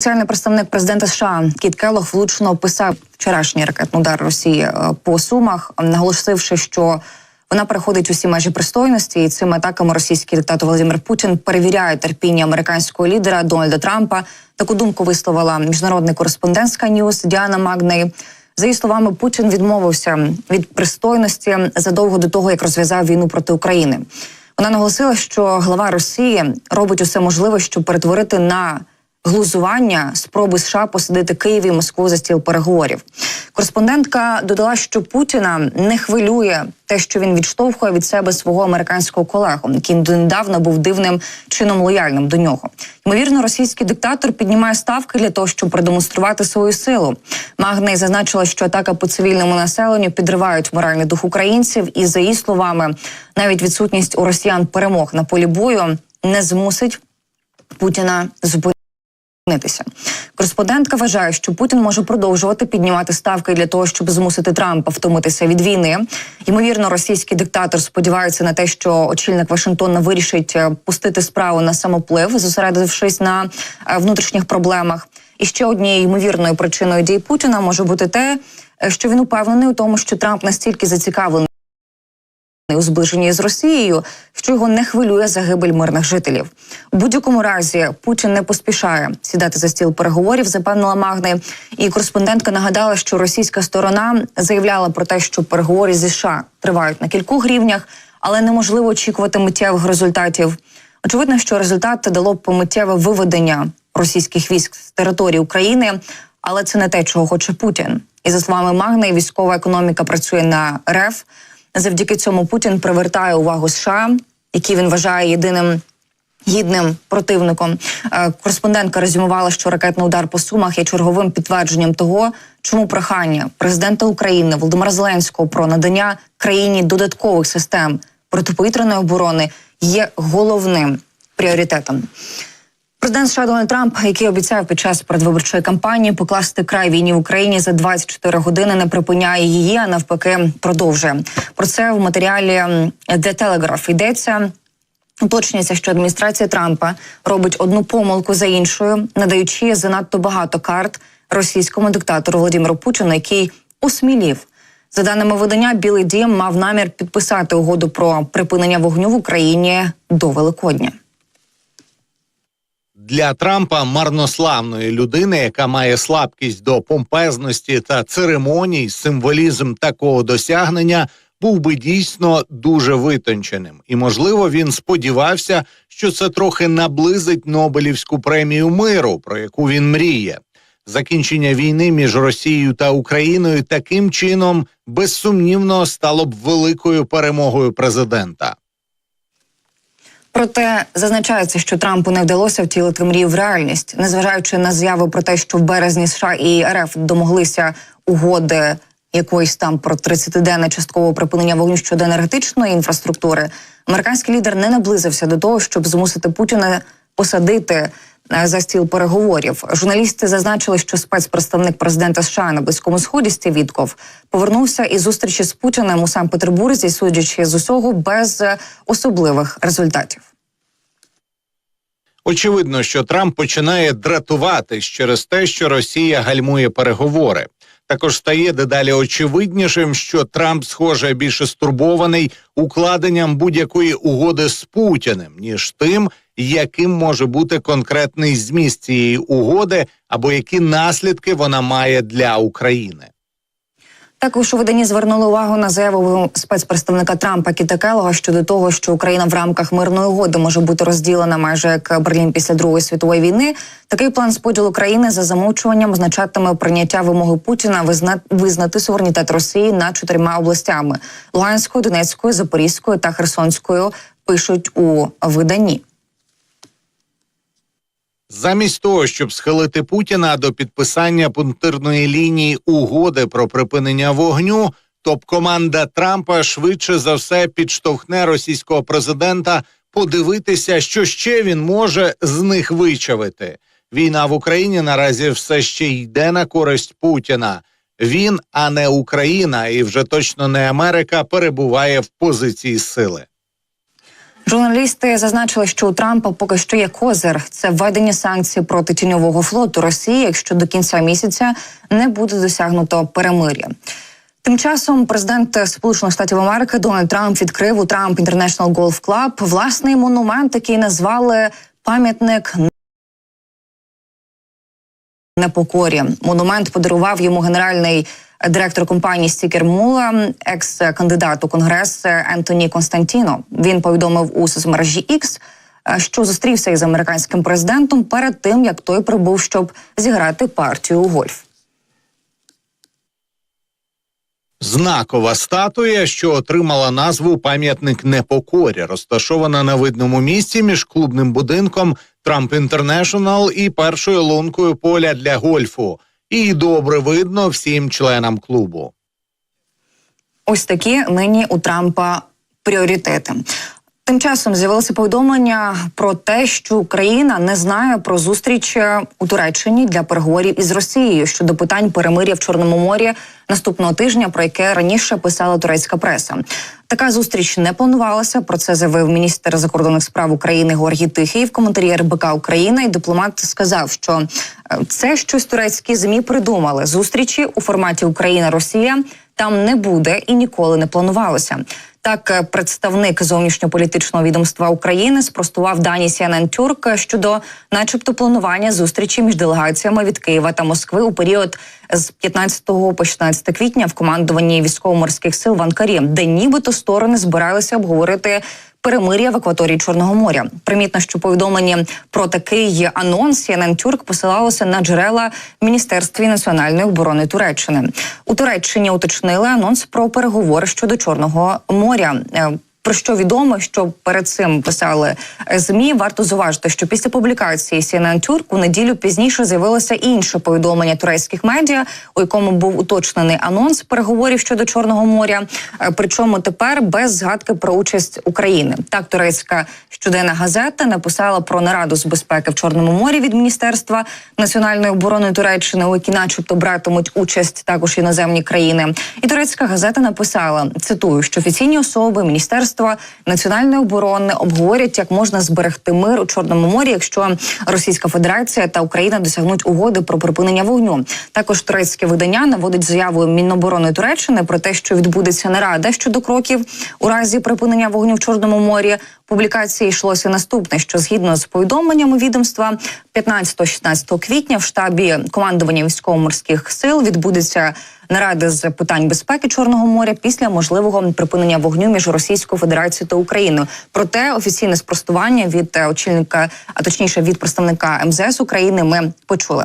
Спеціальний представник президента США Кіт Келлог влучно описав вчорашній ракетний удар Росії е, по сумах, наголосивши, що вона переходить усі межі пристойності, і цими атаками російський диктатор Володимир Путін перевіряє терпіння американського лідера Дональда Трампа. Таку думку висловила міжнародний кореспондентська Ньюс Діана Магней. За її словами, Путін відмовився від пристойності задовго до того, як розв'язав війну проти України. Вона наголосила, що глава Росії робить усе можливе, щоб перетворити на глузування спроби США посадити Київ і Москву за стіл переговорів. Кореспондентка додала, що Путіна не хвилює те, що він відштовхує від себе свого американського колегу, який недавно був дивним чином лояльним до нього. Ймовірно, російський диктатор піднімає ставки для того, щоб продемонструвати свою силу. Магней зазначила, що атака по цивільному населенню підривають моральний дух українців, і за її словами, навіть відсутність у росіян перемог на полі бою не змусить Путіна зупинити. Зупинитися. Кореспондентка вважає, що Путін може продовжувати піднімати ставки для того, щоб змусити Трампа втомитися від війни. Ймовірно, російський диктатор сподівається на те, що очільник Вашингтона вирішить е, пустити справу на самоплив, зосередившись на е, внутрішніх проблемах. І ще однією ймовірною причиною дій Путіна може бути те, е, що він упевнений у тому, що Трамп настільки зацікавлений у зближенні з Росією, що його не хвилює загибель мирних жителів. У будь-якому разі Путін не поспішає сідати за стіл переговорів, запевнила Магни. І кореспондентка нагадала, що російська сторона заявляла про те, що переговори зі США тривають на кількох рівнях, але неможливо очікувати миттєвих результатів. Очевидно, що результат дало б миттєве виведення російських військ з території України, але це не те, чого хоче Путін. І за словами Магни, військова економіка працює на РФ. Завдяки цьому Путін привертає увагу США, які він вважає єдиним. Гідним противником Е, кореспондентка резюмувала, що ракетний удар по сумах є черговим підтвердженням того, чому прохання президента України Володимира Зеленського про надання країні додаткових систем протиповітряної оборони є головним пріоритетом. Президент США Дональд Трамп, який обіцяв під час передвиборчої кампанії покласти край війні в Україні за 24 години, не припиняє її, а навпаки, продовжує. Про це в матеріалі The Telegraph йдеться. Уточнюється, що адміністрація Трампа робить одну помилку за іншою, надаючи занадто багато карт російському диктатору Володимиру Путіну, який осмілів. За даними видання, Білий Дім мав намір підписати угоду про припинення вогню в Україні до Великодня. Для Трампа марнославної людини, яка має слабкість до помпезності та церемоній, символізм такого досягнення був би дійсно дуже витонченим, і можливо він сподівався, що це трохи наблизить Нобелівську премію миру, про яку він мріє. Закінчення війни між Росією та Україною таким чином безсумнівно стало б великою перемогою президента. Проте зазначається, що Трампу не вдалося втілити мрію в реальність, незважаючи на заяви про те, що в березні США і РФ домоглися угоди якоїсь там про 30-денне часткове припинення вогню щодо енергетичної інфраструктури. Американський лідер не наблизився до того, щоб змусити Путіна посадити е, за стіл переговорів. Журналісти зазначили, що спецпредставник президента США на близькому сході Стів Вітков повернувся із зустрічі з Путіним у Санкт-Петербурзі, судячи з усього без е, особливих результатів. Очевидно, що Трамп починає дратуватись через те, що Росія гальмує переговори. Також стає дедалі очевиднішим, що Трамп, схоже, більше стурбований укладенням будь-якої угоди з Путіним, ніж тим, яким може бути конкретний зміст цієї угоди або які наслідки вона має для України. Також у виданні звернули увагу на заяву спецпредставника Трампа Кіта Келлога щодо того, що Україна в рамках мирної угоди може бути розділена майже як Берлін після Другої світової війни. Такий план споділу країни за замовчуванням означатиме прийняття вимоги Путіна визна... визнати суверенітет Росії над чотирма областями: Луганською, Донецькою, Запорізькою та Херсонською. Пишуть у виданні. Замість того, щоб схилити Путіна до підписання пунктирної лінії угоди про припинення вогню, топ-команда Трампа швидше за все підштовхне російського президента подивитися, що ще він може з них вичавити. Війна в Україні наразі все ще йде на користь Путіна. Він, а не Україна, і вже точно не Америка, перебуває в позиції сили. Журналісти зазначили, що у Трампа поки що є козир. Це введення санкцій проти тіньового флоту Росії, якщо до кінця місяця не буде досягнуто перемир'я. Тим часом президент Сполучених Штатів Америки Дональд Трамп відкрив у Трамп International Golf Club власний монумент, який назвали пам'ятник непокорі. Монумент подарував йому генеральний директор компанії Стікер Мула, екс-кандидат у конгрес Ентоні Константіно. Він повідомив у соцмережі X, що зустрівся із американським президентом перед тим, як той прибув, щоб зіграти партію у гольф. Знакова статуя, що отримала назву пам'ятник непокорі, розташована на видному місці між клубним будинком Трамп Інтернешнл і першою лункою поля для гольфу. І добре видно всім членам клубу. Ось такі нині у Трампа пріоритети. Тим часом з'явилося повідомлення про те, що Україна не знає про зустріч е, у Туреччині для переговорів із Росією щодо питань перемир'я в Чорному морі наступного тижня, про яке раніше писала турецька преса. Така зустріч не планувалася. Про це заявив міністр закордонних справ України Георгій Тихий в коментарі РБК Україна. І дипломат сказав, що е, це щось турецькі змі придумали. Зустрічі у форматі Україна-Росія там не буде і ніколи не планувалося. Так, е, представник зовнішньополітичного відомства України спростував дані CNN Turk щодо, начебто, планування зустрічі між делегаціями від Києва та Москви у період з 15 по 16 квітня в командуванні військово-морських сил в Анкарі, де нібито сторони збиралися обговорити. Перемир'я в акваторії Чорного моря. Примітно, що повідомлення про такий анонс CNN Тюрк посилалося на джерела Міністерстві національної оборони Туреччини. У Туреччині уточнили анонс про переговори щодо Чорного моря. Про що відомо, що перед цим писали змі. Варто зуважити, що після публікації CNN Turk у неділю пізніше з'явилося інше повідомлення турецьких медіа, у якому був уточнений анонс переговорів щодо Чорного моря. Е, Причому тепер без згадки про участь України. Так, турецька щоденна газета написала про нараду з безпеки в Чорному морі від Міністерства національної оборони Туреччини, у якій, начебто, братимуть участь також іноземні країни. І турецька газета написала: цитую, що офіційні особи міністерства національної оборони обговорять, як можна зберегти мир у Чорному морі, якщо Російська Федерація та Україна досягнуть угоди про припинення вогню. Також турецьке видання наводить заяву Міноборони Туреччини про те, що відбудеться нарада щодо кроків у разі припинення вогню в Чорному морі. Публікації йшлося наступне, що згідно з повідомленнями відомства, 15-16 квітня в штабі командування військово-морських сил відбудеться наради з питань безпеки Чорного моря після можливого припинення вогню між Російською Федерацією та Україною. Проте офіційне спростування від е, очільника, а точніше від представника МЗС України, ми почули.